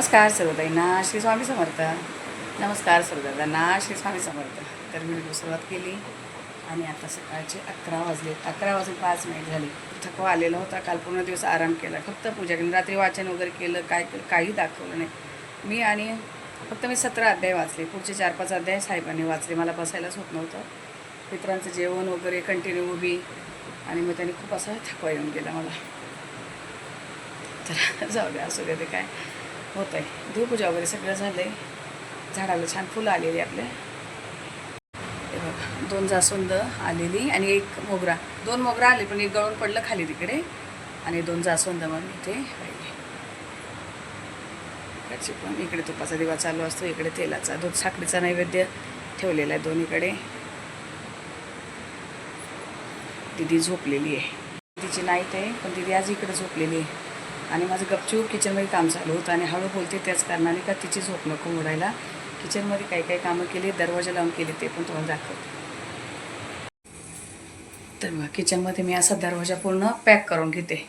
नमस्कार सर्वताईंना श्री स्वामी समर्थ. नमस्कार सर्वदादांना श्री स्वामी समर्थ. तर मी व्हिडिओ सुरुवात केली आणि आता सकाळचे अकरा वाजले. अकरा वाजून पाच मिनिट झाले. थकवा आलेला होता. काल पूर्ण दिवस आराम केला. फक्त पूजा केली. रात्री वाचन वगैरे केलं. काय केलं? काही दाखवलं नाही. मी आणि फक्त मी सतरा अध्याय वाचले. पुढचे चार पाच अध्याय साहेबांनी वाचले. मला बसायलाच होत नव्हतं. मित्रांचं जेवण वगैरे कंटिन्यू उभी आणि मग त्यांनी खूप असा थकवा येऊन गेला मला. तर जाऊ द्या असू द्या ते काय. होत आहे देवपूजा वगैरे सगळं झालं आहे झाडाला छान फुलं आलेली आपल्या. बघा दोन जास्वंद आलेली आणि एक मोगरा. दोन मोगरा आले पण एक गळून पडलं खाली तिकडे. आणि दोन जास्वंद मग इथे राहिले. इकडची पण इकडे तुपाचा दिवा चालू असतो इकडे तेलाचा दूध साखरेचा नैवेद्य ठेवलेला आहे दोन्हीकडे. दिदी झोपलेली आहे. तिची नाईट आहे पण दिदी आज इकडे झोपलेली आहे. आणि माझं गपचूप किचनमध्ये काम चालू होतं आणि हळू बोलते त्याच कारणाने का तिची झोप नको उडायला किचनमध्ये काही काही कामं केली दरवाजा लावून केले ते पण तुम्हाला दाखवते. तर मग किचनमध्ये मी असा दरवाजा पूर्ण पॅक करून घेते.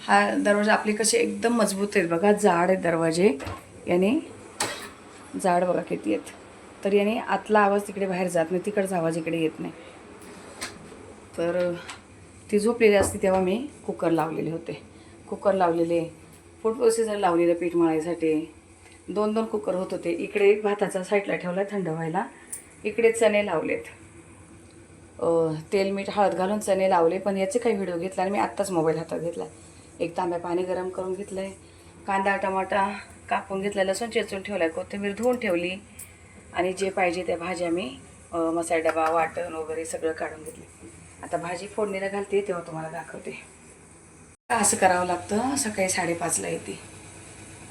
हा दरवाजा आपली कसे एकदम मजबूत आहेत बघा जाड आहेत दरवाजे. याने जाड बघा किती आहेत. तर याने आतला आवाज तिकडे बाहेर जात नाही तिकडचा आवाज इकडे येत नाही. तर ती झोपलेली असते तेव्हा मी कुकर लावलेले होते. कुकर लावलेले फूड प्रोसेसर लावलेलं पीठ मळायसाठी. दोन दोन कुकर होत होते. इकडे एक भाताचा साईडला ठेवला थंड व्हायला. इकडे चणे लावलेत. तेल मीठ हळद घालून चणे लावले पण याचे काही व्हिडिओ घेतला आणि मी आत्ताच मोबाईल हातात घेतला एक तांब्या पाणी गरम करून घेतलं आहे कांदा टमाटा कापून घेतला लसूण चेचून ठेवला आहे कोथिंबीर धुवून ठेवली. आणि जे पाहिजे त्या भाज्या मी मसाला डबा वाटण वगैरे सगळं काढून घेतले आता भाजी फोडणीला घालते तेव्हा तुम्हाला दाखवते. असं करावं लागतं. सकाळी साडेपाचला येते.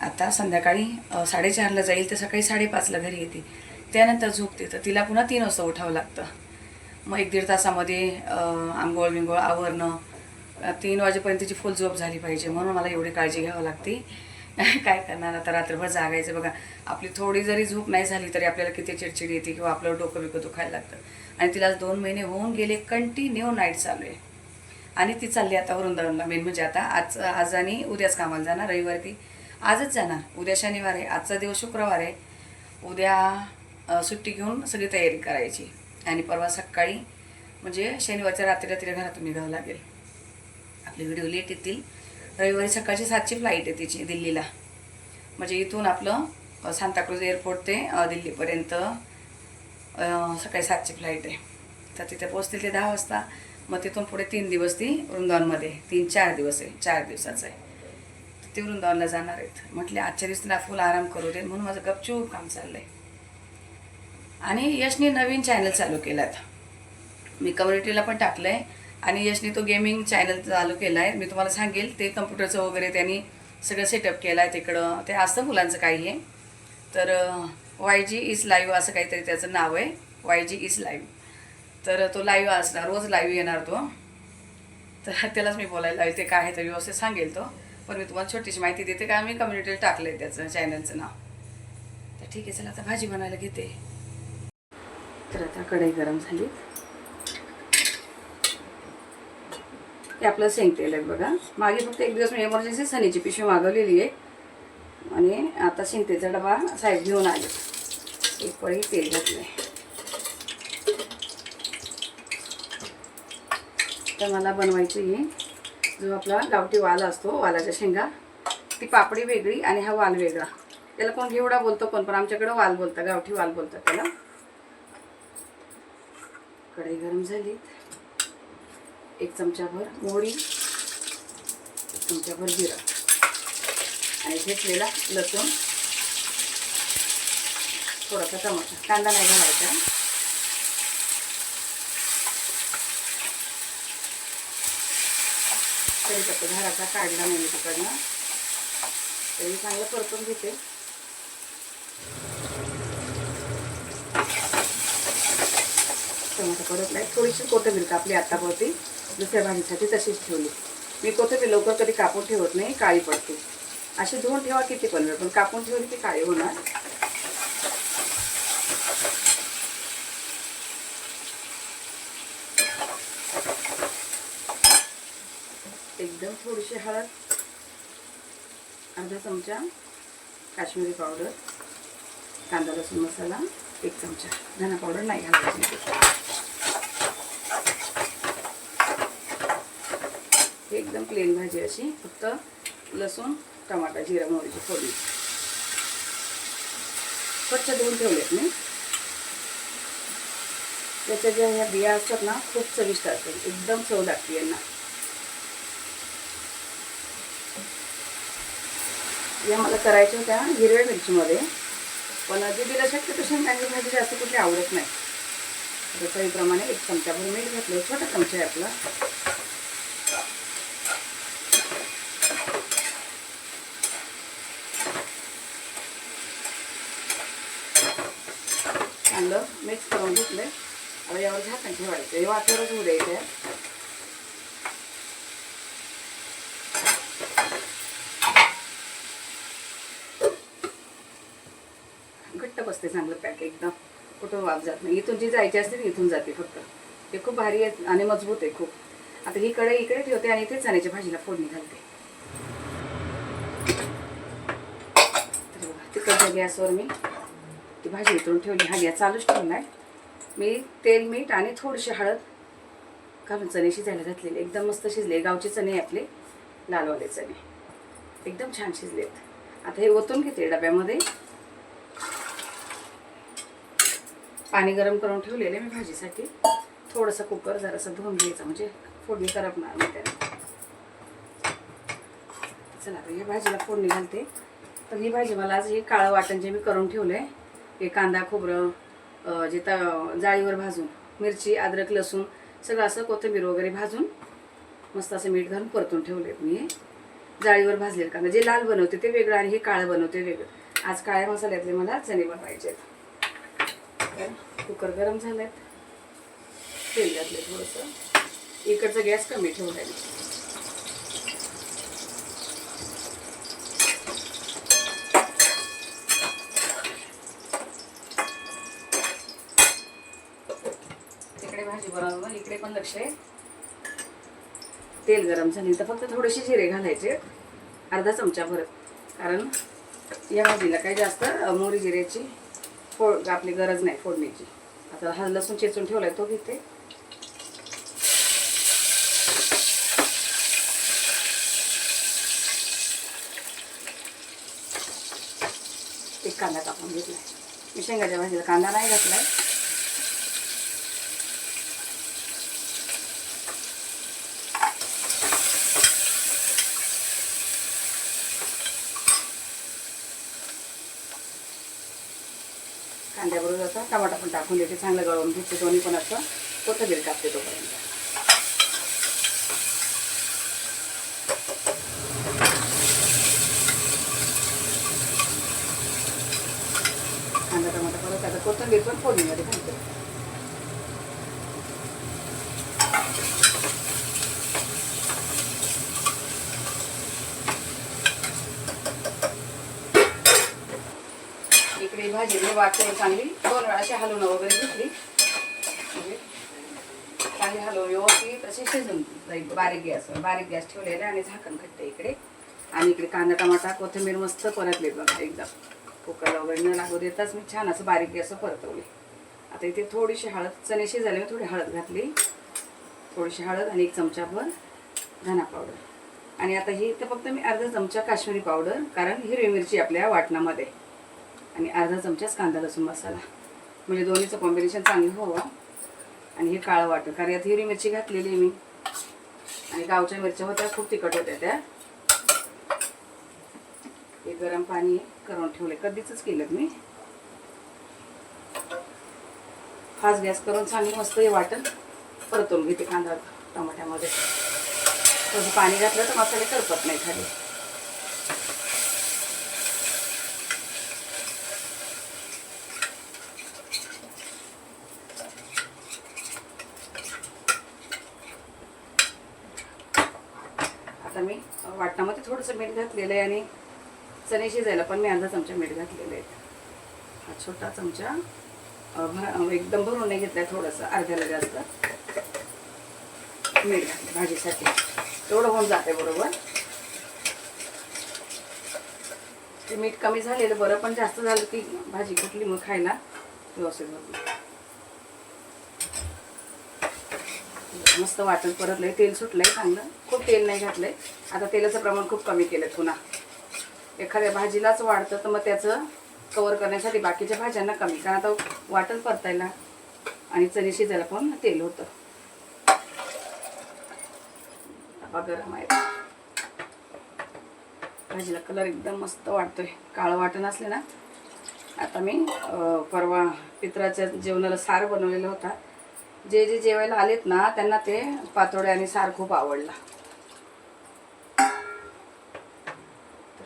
आता संध्याकाळी साडेचारला जाईल तर सकाळी साडेपाचला घरी येते. त्यानंतर झोपते तर तिला पुन्हा तीन वाजता उठावं लागतं. मग एक दीड तासामध्ये आंघोळ बिंघोळ आवरणं तीन वाजेपर्यंत तिची फुल झोप झाली पाहिजे. म्हणून मला एवढी काळजी घ्यावी लागते. काय करणार? आता रात्रभर जागायचं. बघा आपली थोडी जरी झोप नाही झाली तरी आपल्याला किती चिडचिड येते किंवा आपलं डोकं बिकं दुखायला लागतं. आणि तिला आज दोन महिने होऊन गेले. कंटिन्यू नाईट चालू आहे. आणि ती चालली आता वृंदावनला. मेन म्हणजे आता आज आज आणि उद्याच कामाला जाणार रविवारी ती आजच जाणार. उद्या शनिवार आहे आजचा दिवस शुक्रवार आहे. उद्या सुट्टी घेऊन सगळी तयारी करायची. आणि परवा सकाळी म्हणजे शनिवारच्या रात्री रात्री घरातून निघावं लागेल. आपले व्हिडिओ लेट येतील. रविवारी सकाळची सातची फ्लाईट आहे तिची दिल्लीला. म्हणजे इथून आपलं सांताक्रूज एअरपोर्ट ते दिल्लीपर्यंत सकाळी सातची फ्लाईट आहे. तर तिथे पोचतील ते दहा वाजता. मग तिथून पुढे तीन दिवस ती वृंदावनमध्ये तीन चार दिवस आहे चार दिवसाचं आहे. ती वृंदावनला जाणार आहेत. म्हटले आजच्या दिवस तिला फुल आराम करू दे म्हणून माझं गपचूप काम चाललं आहे आणि यशने नवीन चॅनल चालू केलात. मी कम्युनिटीला पण टाकलं आहे आणि यशने तो गेमिंग चॅनल चालू केला आहे मी तुम्हाला सांगेल ते कम्प्युटरचं वगैरे त्यांनी सगळं सेटअप केलं आहे तिकडं. ते असतं मुलांचं काही. आहे तर वाय जी इज लाईव्ह असं काहीतरी त्याचं नाव आहे. वाय जी इज लाईव्ह तर तो लाईव्ह असणार रोज लाईव्ह येणार तो. तर त्यालाच मी बोलायला लावते काय आहे तर व्यवस्थित सांगेल तो. पण मी तुम्हाला छोटीशी माहिती देते का मी कम्युनिटीला टाकलं आहे त्याचं चॅनलचं नाव. तर ठीक आहे चला आता भाजी बनायला घेते. तर आता कढई गरम झाली. हे आपलं शेंगतेल आहे बघा. मागे फक्त एक दिवस मी एमर्जन्सी सनीची पिशवी मागवलेली आहे. आणि आता शेंगतेचा डबा साईड घेऊन आले. एक पळी तेल घातलं तर मला बनवायची आहे. जो आपला गावठी वाल असतो वालाच्या शेंगा ती पापडी वेगळी आणि हा वाल वेगळा. त्याला कोण घेवडा बोलतो कोण पण आमच्याकडं वाल बोलतात गावठी वाल बोलतात त्याला. कढई गरम झाली. एक चमचाभर मोहरी एक चमचाभर जिरा आणि घेतलेला लसूण थोडासा टमाटा कांदा नाही घालायचा. कढीपत्ता घराचा काढला नाही मी तिकडनं. तरी चांगलं परतून घेते. टमाटा परत नाही थोडीशी कोथंबीर कापली आत्तापुरती दुसऱ्या भाजीसाठी तशीच ठेवली. मी कोथंबीर लवकर कधी कापून ठेवत नाही काळी पडते. अशी धुवून ठेवा किती पण वेळ पण कापून ठेवली की काळी होणार. एकदम थोडीशी हळद अर्धा चमचा काश्मीरी पावडर कांदा लसूण मसाला एक चमचा धना पावडर नाही घालायची. ही एकदम प्लेन भाजी अशी फक्त लसूण टमाटा जिरा मोहरीची फोडणी. स्वच्छ धुवून ठेवलेत मी. त्याच्या ज्या ह्या बिया असतात ना खूप चविष्ट असतात. एकदम चव लागते यांना. या मला करायच्या होत्या हिरव्या मिरचीमध्ये. पण दिदीला शक्यतो शेंगाची मिरची जास्त कुठली आवडत नाही. तर चवीप्रमाणे एक चमचाभर मीठ घातलं छोटा चमचा आहे आपला. चांगलं मिक्स करून घेतलं आता यावर झाकण ठेवायचं. हे वाटरच होऊ द्यायचं. घट्ट बसते चांगलं पॅक एकदम. कुठं वाफ जात नाही. इथून जी जायची असते ती इथून जाते फक्त. ते खूप भारी आहे आणि मजबूत आहे खूप. आता ही कढई इकडे ठेवते आणि इथेच चण्याच्या भाजीला फोडणी घालते. तिकडच्या गॅसवर मी. ती भाजी उतरून ठेवली. हा गॅस चालूच ठेवला आहे मी तेल मीठ आणि थोडीशी हळद घालून चणे शिजायला घातलेले. एकदम मस्त शिजले. गावचे चणे आपले. लालवाले चणे. एकदम छान शिजलेत. आता हे ओतून घेते डब्यामध्ये. पाणी गरम करून ठेवलेले मी भाजीसाठी. थोडंसं कुकर जरासं धुवून घ्यायचं म्हणजे फोडणी करपणार नाही त्याला. चला आता ह्या भाजीला फोडणी घालते. तर ही भाजी मला आज हे काळं वाटण जे मी करून ठेवलं आहे हे कांदा खोबरं जे त जाळीवर भाजून मिरची अद्रक लसूण सगळं असं कोथिंबीर वगैरे भाजून मस्त असं मीठ घालून परतून ठेवले मी. हे जाळीवर भाजलेलं कांदा जे लाल बनवते ते वेगळं आणि हे काळं बनवते वेगळं. आज काळ्या मसाल्यातले मला चणे बनवायचे आहेत. कुकर गरम झालाय. तेल घातले थोडंसं. इकडचा गॅस कमी ठेवलाय. तिकडे भाजी बनवलं इकडे पण लक्ष आहे. तेल गरम झाली. तर फक्त थोडेसे जिरे घालायचे. अर्धा चमचा भरत कारण या भाजीला काही जास्त अ, मोहरी जिऱ्याची फोड आपली गरज नाही फोडण्याची. आता हा लसूण चेचून ठेवलाय तो घेते. एक कांदा कापून घेतलाय. मी शेंगाच्या भाजीला कांदा नाही घातलाय. कांद्याबरोबर आता टमाटा पण टाकून देते. चांगलं गळून घेते दोन्ही पण असं कोथंबीर कापते तोपर्यंत. कांदा टमाटा परत आता कोथंबीर पण फोडणीमध्ये घालते इकडे ही भाजी म्हणजे मी वाटते चांगली. दोन वेळा अशी हलवणं वगैरे घेतली. म्हणजे चांगली हलवून व्यवस्थित अशी शिजून जाईल. बारीक गॅसवर बारीक गॅस ठेवलेला आणि झाकण घट्टे इकडे. आणि इकडे कांदा टमाटा कोथिंबीर मस्त परतले बघा एकदम कुकरला वगैरे न लागू देताच मी छान असं बारीक गॅसवर परतवले. आता इथे थोडीशी हळद चणे शिजले मी थोडी हळद घातली. थोडीशी हळद आणि एक चमचाभर धना पावडर आणि आता ही इथं फक्त मी अर्धा चमचा काश्मीरी पावडर कारण हिरवी मिरची आपल्या वाटणामध्ये. आणि अर्धा चमचाच कांदा लसूण मसाला. म्हणजे दोन्हीचं कॉम्बिनेशन चांगलं हवं. आणि हे काळं वाटतं कारण यात हिरवी मिरची घातलेली आहे मी. आणि गावच्या मिरच्या होत्या खूप तिखट होत्या त्या. हे गरम पाणी करून ठेवले कधीच केलं मी. फास्ट गॅस करून चांगली मस्त हे वाटण. परतून घेते कांदा टमाट्यामध्ये. थोडं पाणी घातलं तर मसाले करपत नाही खाली आता मी वाटणामध्ये थोडंसं मीठ घातलेलं आहे आणि चणे शिजायला पण मी अर्धा चमचा मीठ घातलेलं आहे. हा छोटा चमचा. भर एकदम भरून नाही घेतलाय थोडंसं अर्ध्याला जास्त. मीठ घातलं भाजीसाठी. तेवढं होऊन जाते बरोबर. ते मीठ कमी झालेलं बरं पण जास्त झालं की भाजी कुठली मग खायला? व्यवस्थित होत नाही. मस्त वाटण परतलंय तेल सुटलंय चांगलं. खूप तेल नाही घातलंय. आता तेलाचं प्रमाण खूप कमी केलं पुन्हा. एखाद्या भाजीलाच वाढतं तर मग त्याचं कवर करण्यासाठी बाकीच्या भाज्यांना कमी. कारण आता वाटण परतायला आणि चणी शिजायला पण तेल होतं. गरम आहे. भाजीला कलर एकदम मस्त वाटतोय. काळं वाटण असले ना आता मी परवा पित्राच्या जेवणाला सार बनवलेला होता. जे जे जेवायला आलेत ना त्यांना ते पातोड्या आणि सार खूप आवडला.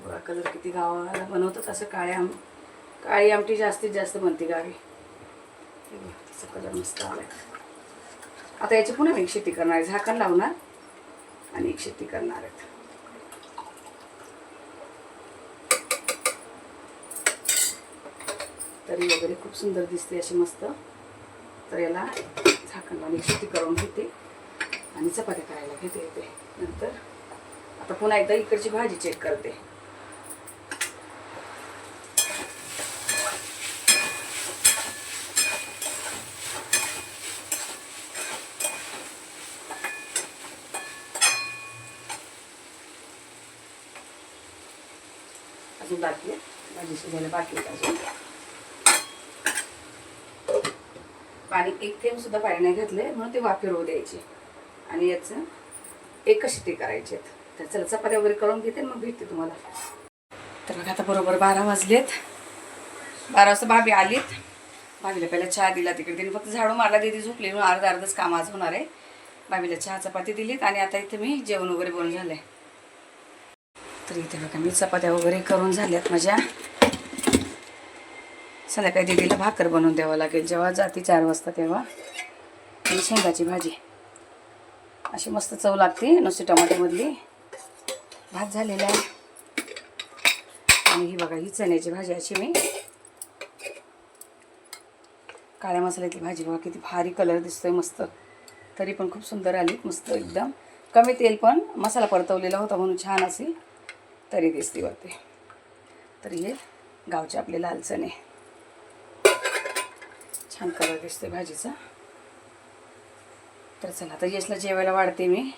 बघा कलर किती गावाला बनवतात असं काळ्या आम काळी आमटी जास्तीत जास्त बनते गावी. असं कलर मस्त आलाय. आता याची पुन्हा एक शेती करणार आहे. झाकण लावणार आणि एक शेती करणार आहेत तरी वगैरे खूप सुंदर दिसते अशी मस्त. तर याला झाकण शेती करून घेते. आणि चपात्या करायला घेते येते नंतर आता पुन्हा एकदा इकडची भाजी चेक करते. अजून बाकी आहे. भाजी शिजायला बाकी आहे अजून. पाणी एक थेंब सुद्धा पाणी नाही घातलंय म्हणून ते वाफे रोव द्यायचे. आणि याचं एकच ते करायचे तर चला चपात्या वगैरे करून घेते मग भेटते तुम्हाला. तर बघा आता बरोबर बारा वाजलेत. बारा वाजता भाभी आलीत. भाभीला पहिला चहा दिला तिकडे. तिने फक्त झाडू मारला दिदी झोपली म्हणून अर्धा अर्धच काम आज होणार आहे. भाभीला चहा चपाती दिलीत आणि आता इथे मी जेवण वगैरे बनवून आहे तर इथे बघा मी चपात्या वगैरे करून झाल्यात माझ्या. संध्याकाळी दिदीला भाकर बनवून द्यावं लागेल. जेव्हा जाते चार वाजता तेव्हा. आणि शेंगाची भाजी. अशी मस्त चव लागते नुसती टमाटोमधली भात झालेला आहे. आणि ही बघा ही चण्याची भाजी अशी मी. काळ्या मसाल्याची भाजी बघा किती भारी कलर दिसतोय मस्त. तरी पण खूप सुंदर आली मस्त एकदम. कमी तेल पण मसाला परतवलेला होता म्हणून छान अशी तरी दिसते वरती तर हे गावचे आपले लाल चणे. छान कलर दिसतोय भाजीचा. तर चला आता यशला जेवायला वाढते मी.